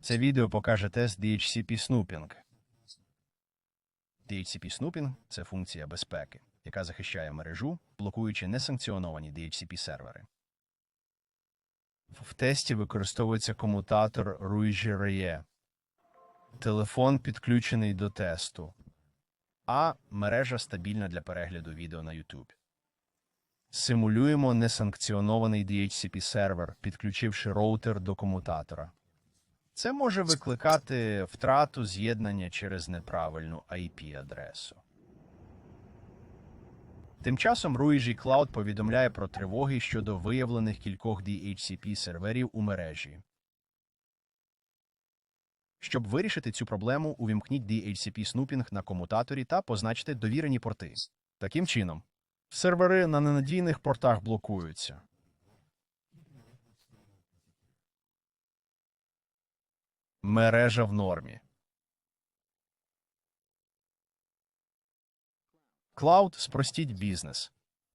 Це відео покаже тест DHCP Snooping. DHCP Snooping – це функція безпеки, яка захищає мережу, блокуючи несанкціоновані DHCP-сервери. В тесті використовується комутатор RUIGI-RE. Телефон підключений до тесту, а мережа стабільна для перегляду відео на YouTube. Симулюємо несанкціонований DHCP-сервер, підключивши роутер до комутатора. Це може викликати втрату з'єднання через неправильну IP-адресу. Тим часом Ruigi Cloud повідомляє про тривоги щодо виявлених кількох DHCP-серверів у мережі. Щоб вирішити цю проблему, увімкніть DHCP Snooping на комутаторі та позначте довірені порти. Таким чином, сервери на ненадійних портах блокуються. Мережа в нормі. Клауд спростіть бізнес.